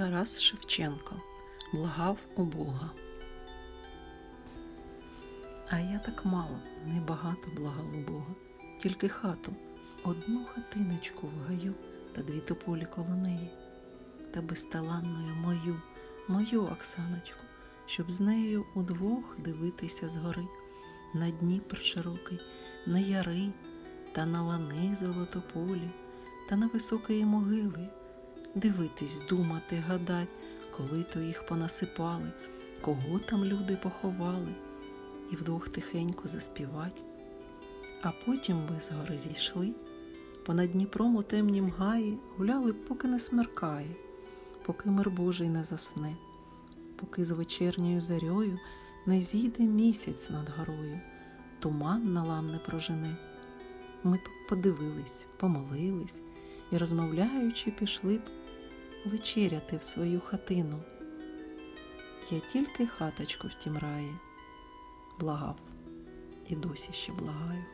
Тарас Шевченко благав у Бога. А я так мало, небагато благав у Бога, тільки хату, одну хатиночку в гаю та дві тополі коло неї, та безталанною мою, мою Оксаночку, щоб з нею удвох дивитися згори, на Дніпр широкий, на яри, та на лани золотополі, та на високої могили, дивитись, думати, гадать, коли то їх понасипали, кого там люди поховали, і вдвох тихенько заспівать. А потім ви з гори зійшли, понад Дніпром у темнім гаї гуляли, поки не смеркає, поки мир Божий не засне, поки з вечірньою зарьою не зійде місяць над горою, туман на лан не прожене. Ми б подивились, помолились і, розмовляючи, пішли б вечеряти в свою хатину. Я тільки хаточку в тім раї благав і досі ще благаю.